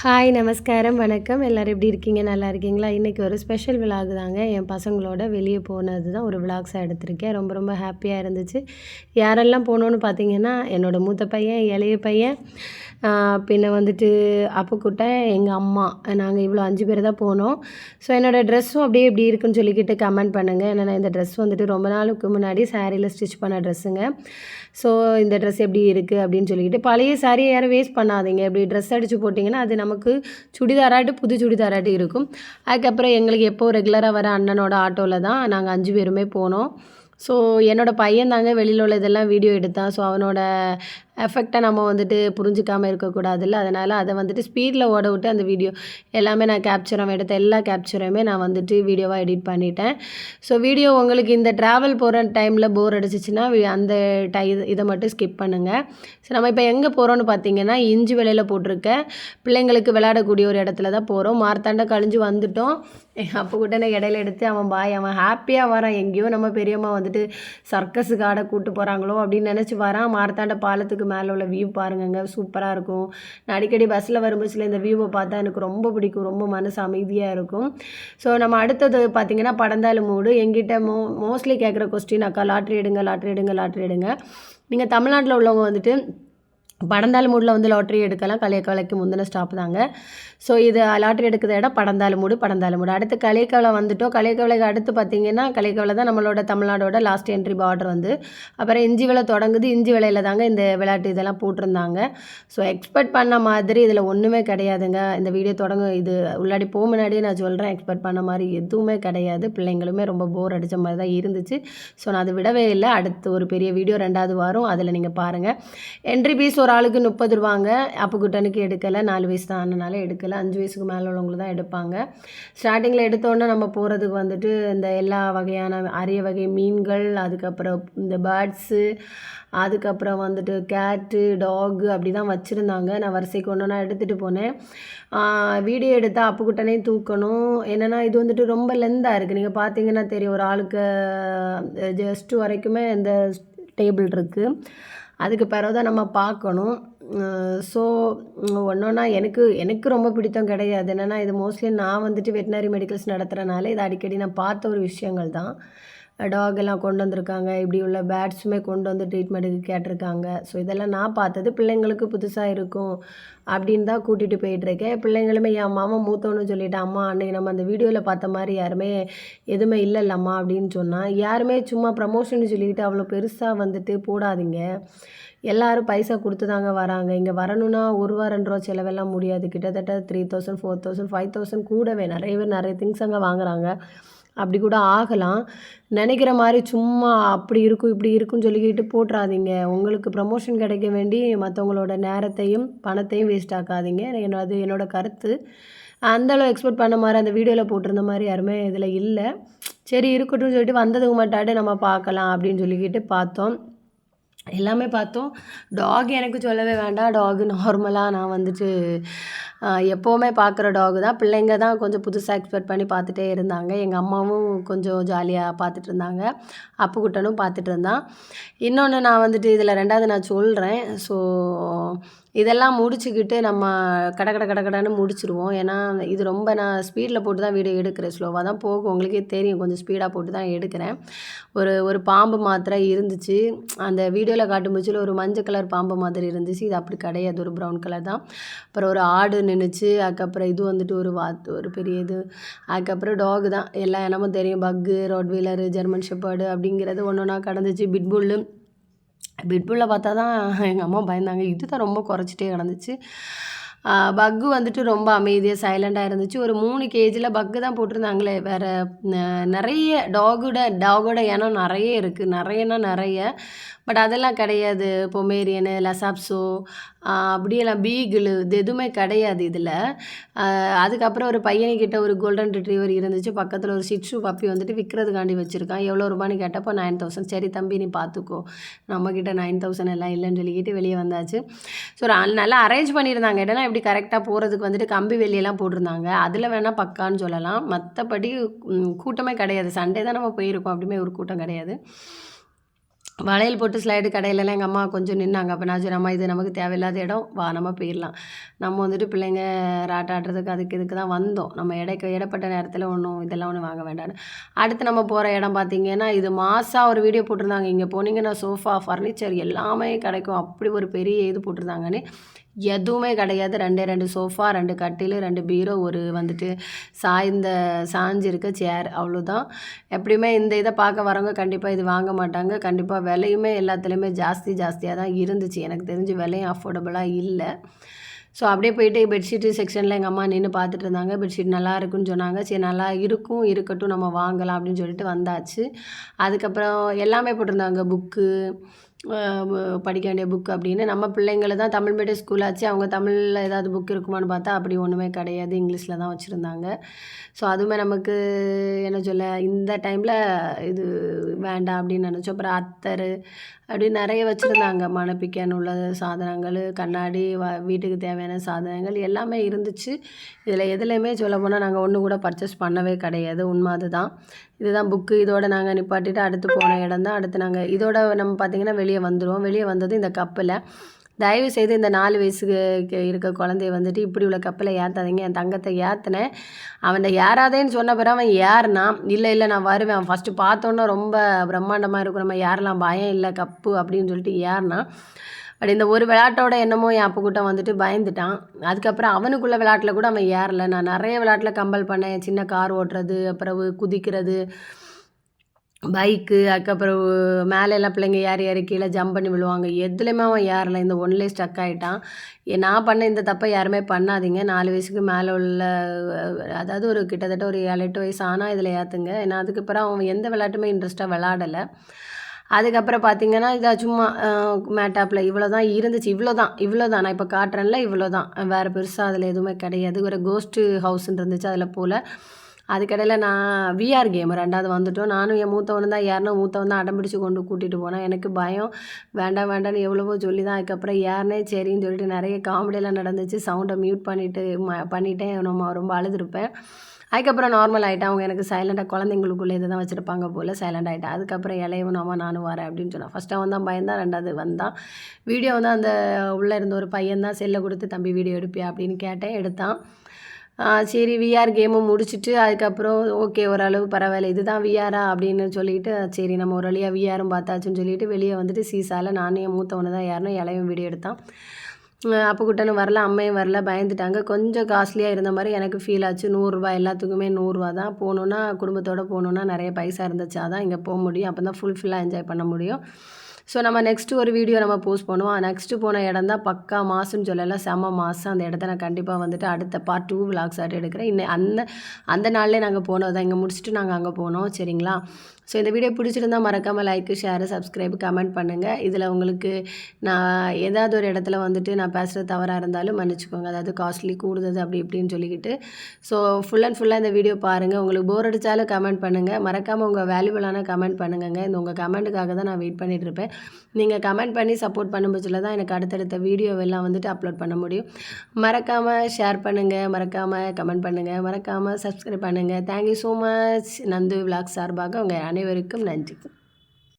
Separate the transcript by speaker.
Speaker 1: hi நமஸ்காரம் வணக்கம் எல்லோரும் எப்படி இருக்கீங்க நல்லா இருக்கீங்களா இன்றைக்கி ஒரு ஸ்பெஷல் விலாக் தாங்க என் பசங்களோட வெளியே போனது தான் ஒரு விலாக்ஸாக எடுத்திருக்கேன் ரொம்ப ரொம்ப ஹாப்பியாக இருந்துச்சு யாரெல்லாம் போனோன்னு பார்த்தீங்கன்னா என்னோடய மூத்த பையன் இளைய பையன் பின்ன வந்துட்டு அப்போ கூட்ட எங்கள் அம்மா நாங்கள் இவ்வளோ அஞ்சு பேர் தான் போனோம் ஸோ என்னோடய ட்ரெஸ்ஸும் அப்படியே எப்படி இருக்குன்னு சொல்லிக்கிட்டு கமெண்ட் பண்ணுங்கள் ஏன்னா இந்த ட்ரெஸ் வந்துட்டு ரொம்ப நாளுக்கு முன்னாடி சாரியில் ஸ்டிச் பண்ண ட்ரெஸ்ஸுங்க ஸோ இந்த ட்ரெஸ் எப்படி இருக்குது அப்படின்னு சொல்லிக்கிட்டு பழைய சாரியை யாரும் வேஸ்ட் பண்ணாதீங்க இப்படி ட்ரெஸ் அடித்து போட்டிங்கன்னா அது நமக்கு சுடிதாராட்டு புது சுடிதாராட்டு இருக்கும் அதுக்கப்புறம் எங்களுக்கு எப்போது ரெகுலராக வர அண்ணனோட ஆட்டோவில் தான் நாங்கள் அஞ்சு பேருமே போனோம் ஸோ என்னோடய பையன் தாங்க வெளியில் உள்ள இதெல்லாம் வீடியோ எடுத்தான் ஸோ அவனோட எஃபெக்டாக நம்ம வந்துட்டு புரிஞ்சிக்காமல் இல்லை அதனால் அதை வந்துட்டு ஸ்பீடில் ஓட விட்டு அந்த வீடியோ எல்லாமே நான் கேப்சரும் எடுத்த எல்லா கேப்ச்சரையுமே நான் வந்துட்டு வீடியோவாக எடிட் பண்ணிட்டேன் ஸோ வீடியோ உங்களுக்கு இந்த ட்ராவல் போகிற டைமில் போர் அடிச்சிச்சின்னா அந்த டை இதை மட்டும் ஸ்கிப் பண்ணுங்கள் ஸோ நம்ம இப்போ எங்கே போகிறோன்னு பார்த்தீங்கன்னா இஞ்சி விலையில் போட்டிருக்க பிள்ளைங்களுக்கு விளையாடக்கூடிய ஒரு இடத்துல தான் போகிறோம் மார்த்தாண்ட கழிஞ்சு வந்துட்டோம் அப்போ கூட நான் இடையில எடுத்து அவன் பாய் அவன் ஹாப்பியாக வரான் எங்கேயோ நம்ம பெரியம்மா வந்துட்டு சர்க்கஸுக்கு ஆட கூப்பிட்டு போகிறாங்களோ அப்படின்னு நினச்சி வரான் மார்த்தாண்ட பாலத்துக்கு மேலே உள்ள வியூ பாருங்கங்க சூப்பராக இருக்கும் நான் அடிக்கடி பஸ்ஸில் வரும் சில இந்த வியூவை பார்த்தா எனக்கு ரொம்ப பிடிக்கும் ரொம்ப மனசு அமைதியாக இருக்கும் ஸோ நம்ம அடுத்தது பார்த்திங்கன்னா படந்தாலு மூடு எங்கிட்ட மோ மோஸ்ட்லி கேட்குற கொஸ்டின் அக்கா லாட்ரி எடுங்க லாட்ரி எடுங்க லாட்ரி எடுங்க நீங்கள் தமிழ்நாட்டில் உள்ளவங்க வந்துட்டு படந்தால் மூடில் வந்து லாட்ரி எடுக்கலாம் களியக்கவலைக்கு முந்தின ஸ்டாப் தாங்க ஸோ இது லாட்ரி எடுக்கிற இடம் படந்தால் மூடு படந்தால் மூடு அடுத்து களியக்கவலை வந்துட்டோம் களியக்கவலைக்கு அடுத்து பார்த்தீங்கன்னா களியக்கவலை தான் நம்மளோட தமிழ்நாடோட லாஸ்ட் என்ட்ரி பார்டர் வந்து அப்புறம் இஞ்சி விலை தொடங்குது இஞ்சி விலையில் தாங்க இந்த விளையாட்டு இதெல்லாம் போட்டிருந்தாங்க ஸோ எக்ஸ்பெக்ட் பண்ண மாதிரி இதில் ஒன்றுமே கிடையாதுங்க இந்த வீடியோ தொடங்க இது உள்ளாடி போக முன்னாடியே நான் சொல்கிறேன் எக்ஸ்பெக்ட் பண்ண மாதிரி எதுவுமே கிடையாது பிள்ளைங்களுமே ரொம்ப போர் அடித்த மாதிரி தான் இருந்துச்சு ஸோ நான் அது விடவே இல்லை அடுத்து ஒரு பெரிய வீடியோ ரெண்டாவது வாரம் அதில் நீங்கள் பாருங்கள் என்ட்ரி பீஸ் ஒரு ஆளுக்கு முப்பது ரூபாங்க அப்புக்குட்டனுக்கு எடுக்கலை நாலு வயசு தான் ஆனனால எடுக்கலை அஞ்சு வயசுக்கு மேலே உள்ளவங்களுக்கு தான் எடுப்பாங்க ஸ்டார்டிங்கில் எடுத்தோன்னே நம்ம போகிறதுக்கு வந்துட்டு இந்த எல்லா வகையான அரிய வகை மீன்கள் அதுக்கப்புறம் இந்த பேர்ட்ஸு அதுக்கப்புறம் வந்துட்டு கேட்டு டாகு அப்படி தான் வச்சுருந்தாங்க நான் வரிசைக்கு ஒன்று நான் எடுத்துகிட்டு போனேன் வீடியோ எடுத்தால் அப்புக்கிட்டனே தூக்கணும் என்னென்னா இது வந்துட்டு ரொம்ப லெந்தாக இருக்குது நீங்கள் பார்த்தீங்கன்னா தெரியும் ஒரு ஆளுக்கு ஜஸ்ட்டு வரைக்குமே இந்த டேபிள் இருக்குது அதுக்கு பிறகு தான் நம்ம பார்க்கணும் ஸோ ஒன்றுனா எனக்கு எனக்கு ரொம்ப பிடித்தம் கிடையாது என்னென்னா இது மோஸ்ட்லி நான் வந்துட்டு வெட்டினரி மெடிக்கல்ஸ் நடத்துகிறனால இது அடிக்கடி நான் பார்த்த ஒரு விஷயங்கள் தான் டாக் எல்லாம் கொண்டு வந்திருக்காங்க இப்படி உள்ள பேட்ஸுமே கொண்டு வந்து ட்ரீட்மெண்ட்டுக்கு கேட்டிருக்காங்க ஸோ இதெல்லாம் நான் பார்த்தது பிள்ளைங்களுக்கு புதுசாக இருக்கும் அப்படின்னு தான் கூட்டிகிட்டு போயிட்டுருக்கேன் பிள்ளைங்களுமே என் மாமா மூத்தோன்னு சொல்லிவிட்டு அம்மா அன்றைக்கி நம்ம அந்த வீடியோவில் பார்த்த மாதிரி யாருமே எதுவுமே இல்லை இல்லைம்மா அப்படின்னு சொன்னால் யாருமே சும்மா ப்ரமோஷன் சொல்லிக்கிட்டு அவ்வளோ பெருசாக வந்துட்டு போடாதீங்க எல்லோரும் பைசா கொடுத்து தாங்க வராங்க இங்கே வரணும்னா ஒரு ரூபா ரெண்டு ரூபா செலவெல்லாம் முடியாது கிட்டத்தட்ட three thousand four thousand five thousand கூடவே நிறைய பேர் நிறைய திங்ஸ் அங்கே வாங்குகிறாங்க அப்படி கூட ஆகலாம் நினைக்கிற மாதிரி சும்மா அப்படி இருக்கும் இப்படி இருக்குன்னு சொல்லிக்கிட்டு போட்டுறாதீங்க உங்களுக்கு ப்ரமோஷன் கிடைக்க வேண்டி மற்றவங்களோட நேரத்தையும் பணத்தையும் வேஸ்ட் ஆக்காதீங்க என்னோட அது என்னோடய கருத்து அந்தளவு எக்ஸ்போர்ட் பண்ண மாதிரி அந்த வீடியோவில் போட்டிருந்த மாதிரி யாருமே இதில் இல்லை சரி இருக்கட்டும் சொல்லிட்டு வந்ததுக்கு மாட்டாடு நம்ம பார்க்கலாம் அப்படின்னு சொல்லிக்கிட்டு பார்த்தோம் எல்லாமே பார்த்தோம் டாக் எனக்கு சொல்லவே வேண்டாம் டாகு நார்மலாக நான் வந்துட்டு எப்போவுமே பார்க்குற டாகு தான் பிள்ளைங்க தான் கொஞ்சம் புதுசாக எக்ஸ்பெக்ட் பண்ணி பார்த்துட்டே இருந்தாங்க எங்கள் அம்மாவும் கொஞ்சம் ஜாலியாக பார்த்துட்டு இருந்தாங்க அப்புக்குட்டனும் பார்த்துட்டு இருந்தான் இன்னொன்று நான் வந்துட்டு இதில் ரெண்டாவது நான் சொல்கிறேன் ஸோ இதெல்லாம் முடிச்சுக்கிட்டு நம்ம கட கட கட முடிச்சிருவோம் ஏன்னா இது ரொம்ப நான் ஸ்பீடில் போட்டு தான் வீடியோ எடுக்கிறேன் ஸ்லோவாக தான் போகும் உங்களுக்கே தெரியும் கொஞ்சம் ஸ்பீடாக போட்டு தான் எடுக்கிறேன் ஒரு ஒரு பாம்பு மாத்திரை இருந்துச்சு அந்த வீடியோவில் காட்டும் போச்சு ஒரு மஞ்சள் கலர் பாம்பு மாதிரி இருந்துச்சு இது அப்படி கிடையாது ஒரு ப்ரௌன் கலர் தான் அப்புறம் ஒரு ஆடு நின்றுச்சு அதுக்கப்புறம் இது வந்துட்டு ஒரு வாத்து ஒரு பெரிய இது அதுக்கப்புறம் டாக் தான் எல்லா இனமும் தெரியும் பக்கு ரோட்வீலரு ஜெர்மன் ஷெப்பர்டு அப்படிங்கிறது ஒன்று ஒன்றா கடந்துச்சு பிட்புல்லு பெட்புல்லை பார்த்தா தான் எங்கள் அம்மா பயந்தாங்க இது தான் ரொம்ப குறைச்சிட்டே கிடந்துச்சு பக்கு வந்துட்டு ரொம்ப அமைதியாக சைலண்டாக இருந்துச்சு ஒரு மூணு கேஜியில் பக்கு தான் போட்டிருந்தாங்களே வேறு நிறைய டாகோட டாகோட இனம் நிறைய இருக்குது நிறையனா நிறைய பட் அதெல்லாம் கிடையாது பொமேரியனு லசாப்ஸோ அப்படியெல்லாம் பீகிளு இது எதுவுமே கிடையாது இதில் அதுக்கப்புறம் ஒரு பையனுக்கிட்ட ஒரு கோல்டன் ரிட்ரீவர் இருந்துச்சு பக்கத்தில் ஒரு சிட்ஸு பப்பி வந்துட்டு விற்கிறதுக்காண்டி வச்சுருக்கான் எவ்வளோ ரூபான்னு கேட்டப்போ நைன் தௌசண்ட் சரி தம்பி நீ பார்த்துக்கோ நம்மக்கிட்ட நைன் தௌசண்ட் எல்லாம் இல்லைன்னு சொல்லிக்கிட்டு வெளியே வந்தாச்சு ஸோ நல்லா அரேஞ்ச் பண்ணியிருந்தாங்க இடம்லாம் எப்படி அப்படி கரெக்டாக போகிறதுக்கு வந்துட்டு கம்பி வெளியெல்லாம் போட்டிருந்தாங்க அதில் வேணால் பக்கான்னு சொல்லலாம் மற்றபடி கூட்டமே கிடையாது சண்டே தான் நம்ம போயிருக்கோம் அப்படிமே ஒரு கூட்டம் கிடையாது வளையல் போட்டு ஸ்லைடு கடையிலலாம் எங்கள் அம்மா கொஞ்சம் நின்னாங்க அப்போ நான் அம்மா இது நமக்கு தேவையில்லாத இடம் வா நம்ம போயிடலாம் நம்ம வந்துட்டு பிள்ளைங்க ராட்டாடுறதுக்கு அதுக்கு இதுக்கு தான் வந்தோம் நம்ம இடைக்கு இடப்பட்ட நேரத்தில் ஒன்றும் இதெல்லாம் ஒன்றும் வாங்க வேண்டாம்னு அடுத்து நம்ம போகிற இடம் பார்த்திங்கன்னா இது மாதம் ஒரு வீடியோ போட்டிருந்தாங்க இங்கே போனீங்கன்னா சோஃபா ஃபர்னிச்சர் எல்லாமே கிடைக்கும் அப்படி ஒரு பெரிய இது போட்டிருந்தாங்கன்னு எதுவுமே கிடையாது ரெண்டே ரெண்டு சோஃபா ரெண்டு கட்டில் ரெண்டு பீரோ ஒரு வந்துட்டு சாய்ந்த சாஞ்சிருக்க சேர் அவ்வளோதான் எப்படியுமே இந்த இதை பார்க்க வரவங்க கண்டிப்பாக இது வாங்க மாட்டாங்க கண்டிப்பாக விலையுமே எல்லாத்துலேயுமே ஜாஸ்தி ஜாஸ்தியாக தான் இருந்துச்சு எனக்கு தெரிஞ்சு விலையும் அஃபோர்டபுளாக இல்லை ஸோ அப்படியே போயிட்டு பெட்ஷீட்டு செக்ஷனில் எங்கள் அம்மா நின்று பார்த்துட்டு இருந்தாங்க பெட்ஷீட் நல்லா இருக்குன்னு சொன்னாங்க சரி நல்லா இருக்கும் இருக்கட்டும் நம்ம வாங்கலாம் அப்படின்னு சொல்லிட்டு வந்தாச்சு அதுக்கப்புறம் எல்லாமே போட்டிருந்தாங்க புக்கு படிக்க வேண்டிய புக் அப்படின்னு நம்ம பிள்ளைங்களை தான் தமிழ் மீடியம் ஸ்கூல் ஆச்சு அவங்க தமிழில் ஏதாவது புக் இருக்குமான்னு பார்த்தா அப்படி ஒன்றுமே கிடையாது இங்கிலீஷில் தான் வச்சுருந்தாங்க ஸோ அதுவுமே நமக்கு என்ன சொல்ல இந்த டைமில் இது வேண்டாம் அப்படின்னு நினச்சோம் அப்புறம் அத்தர் அப்படி நிறைய வச்சுருந்தாங்க மணப்பிக்கன் உள்ள சாதனங்கள் கண்ணாடி வ வீட்டுக்கு தேவையான சாதனங்கள் எல்லாமே இருந்துச்சு இதில் எதுலேயுமே சொல்ல போனால் நாங்கள் ஒன்று கூட பர்ச்சேஸ் பண்ணவே கிடையாது உண்மை அதுதான் இதுதான் புக்கு இதோட நாங்கள் நிப்பாட்டிட்டு அடுத்து போன இடம் தான் அடுத்து நாங்கள் இதோட நம்ம பார்த்திங்கன்னா வெளியே வந்துடுவோம் வெளியே வந்தது இந்த கப்பில் தயவு செய்து இந்த நாலு வயசுக்கு இருக்க குழந்தைய வந்துட்டு இப்படி உள்ள கப்பில் ஏற்றாதீங்க என் தங்கத்தை ஏற்றினேன் அவனை ஏறாதேன்னு சொன்ன பிறகு அவன் ஏறினான் இல்லை இல்லை நான் வருவேன் அவன் ஃபஸ்ட்டு பார்த்தோன்னா ரொம்ப பிரம்மாண்டமாக இருக்கும் நம்ம ஏறலாம் பயம் இல்லை கப்பு அப்படின்னு சொல்லிட்டு ஏறினான் பட் இந்த ஒரு விளையாட்டோட என்னமோ என் அப்போ கூட்டம் வந்துட்டு பயந்துட்டான் அதுக்கப்புறம் அவனுக்குள்ள விளையாட்டில் கூட அவன் ஏறலை நான் நிறைய விளையாட்டில் கம்பல் பண்ணேன் சின்ன கார் ஓட்டுறது அப்புறம் குதிக்கிறது பைக்கு அதுக்கப்புறம் மேலே எல்லாம் பிள்ளைங்க ஏறி ஏறி கீழே ஜம்ப் பண்ணி விழுவாங்க எதுலேயுமே அவன் ஏறலை இந்த ஒன்லேயே ஸ்டக் ஆகிட்டான் நான் பண்ண இந்த தப்பை யாருமே பண்ணாதீங்க நாலு வயசுக்கு மேலே உள்ள அதாவது ஒரு கிட்டத்தட்ட ஒரு ஏழு எட்டு வயசு ஆனால் இதில் ஏற்றுங்க ஏன்னா அதுக்கப்புறம் அவன் எந்த விளையாட்டுமே இன்ட்ரெஸ்ட்டாக விளாடலை அதுக்கப்புறம் பார்த்தீங்கன்னா இதாக சும்மா மேட்டாப்பில் இவ்வளோ தான் இருந்துச்சு இவ்வளோ தான் இவ்வளோ தான் நான் இப்போ காட்டுறேன்ல இவ்வளோ தான் வேறு பெருசாக அதில் எதுவுமே கிடையாது ஒரு கோஸ்ட்டு ஹவுஸ்ன்னு இருந்துச்சு அதில் போல் அதுக்கடையில் நான் விஆர் கேம் ரெண்டாவது வந்துட்டோம் நானும் என் மூத்தவனு தான் யாருன்னா மூத்தவன் தான் அடம்பிடிச்சு கொண்டு கூட்டிகிட்டு போனேன் எனக்கு பயம் வேண்டாம் வேண்டாம்னு எவ்வளவோ சொல்லி தான் அதுக்கப்புறம் யாருனே சரின்னு சொல்லிட்டு நிறைய காமெடியெல்லாம் நடந்துச்சு சவுண்டை மியூட் பண்ணிவிட்டு பண்ணிட்டேன் நம்ம ரொம்ப அழுதுருப்பேன் அதுக்கப்புறம் நார்மல் ஆகிட்டேன் அவங்க எனக்கு சைலண்டாக குழந்தைங்களுக்குள்ளே இதை தான் வச்சுருப்பாங்க போல் சைலண்ட் ஆகிட்டேன் அதுக்கப்புறம் இளையவன் நம்ம நானும் வரேன் அப்படின்னு சொன்னேன் ஃபஸ்ட்டு அவன் தான் பயந்தான் ரெண்டாவது வந்தான் வீடியோ வந்து அந்த உள்ளே இருந்த ஒரு பையன் தான் செல்லை கொடுத்து தம்பி வீடியோ எடுப்பியா அப்படின்னு கேட்டேன் எடுத்தான் சரி விஆர் கேமை முடிச்சுட்டு அதுக்கப்புறம் ஓகே ஓரளவு பரவாயில்ல இதுதான் விஆரா அப்படின்னு சொல்லிட்டு சரி நம்ம ஒரு வழியாக விஆரும் பார்த்தாச்சுன்னு சொல்லிட்டு வெளியே வந்துட்டு சீசாவில் நானே மூத்தவனை தான் யாரும் இலையும் வீடியோ எடுத்தான் அப்போ குட்டனும் வரல அம்மையும் வரல பயந்துட்டாங்க கொஞ்சம் காஸ்ட்லியாக இருந்த மாதிரி எனக்கு ஃபீல் ஆச்சு நூறுரூவா எல்லாத்துக்குமே நூறுரூவா தான் போகணுன்னா குடும்பத்தோடு போகணுன்னா நிறைய பைசா இருந்துச்சா தான் இங்கே போக முடியும் அப்போ தான் ஃபுல்ஃபில்லாக என்ஜாய் பண்ண முடியும் ஸோ நம்ம நெக்ஸ்ட்டு ஒரு வீடியோ நம்ம போஸ்ட் பண்ணுவோம் நெக்ஸ்ட்டு போன இடம் தான் பக்கா மாதம்னு சொல்லலாம் செம மாதம் அந்த இடத்த நான் கண்டிப்பாக வந்துட்டு அடுத்த பார்ட் டூ விளாக்ஸ் ஆட்டு எடுக்கிறேன் இன்னும் அந்த அந்த நாள்லேயே நாங்கள் போனோம் தான் இங்கே முடிச்சுட்டு நாங்கள் அங்கே போனோம் சரிங்களா ஸோ இந்த வீடியோ பிடிச்சிருந்தால் மறக்காமல் லைக்கு ஷேரு சப்ஸ்கிரைப் கமெண்ட் பண்ணுங்கள் இதில் உங்களுக்கு நான் ஏதாவது ஒரு இடத்துல வந்துட்டு நான் பேசுகிற தவறாக இருந்தாலும் மன்னிச்சுக்கோங்க அதாவது காஸ்ட்லி கூடுதது அப்படி இப்படின்னு சொல்லிக்கிட்டு ஸோ ஃபுல் அண்ட் ஃபுல்லாக இந்த வீடியோ பாருங்கள் உங்களுக்கு போர் அடித்தாலும் கமெண்ட் பண்ணுங்கள் மறக்காமல் உங்கள் வேல்யூபிளான கமெண்ட் பண்ணுங்கங்க இந்த உங்கள் கமெண்ட்டுக்காக தான் நான் வெயிட் பண்ணிகிட்டு இருப்பேன் நீங்கள் கமெண்ட் பண்ணி சப்போர்ட் பண்ணும்போதுல பட்சத்தில் தான் எனக்கு அடுத்தடுத்த வீடியோவெல்லாம் வந்துட்டு அப்லோட் பண்ண முடியும் மறக்காமல் ஷேர் பண்ணுங்கள் மறக்காமல் கமெண்ட் பண்ணுங்கள் மறக்காமல் சப்ஸ்கிரைப் பண்ணுங்கள் thank you so much Nandu vlog சார்பாக உங்கள் அனைவருக்கும் நன்றி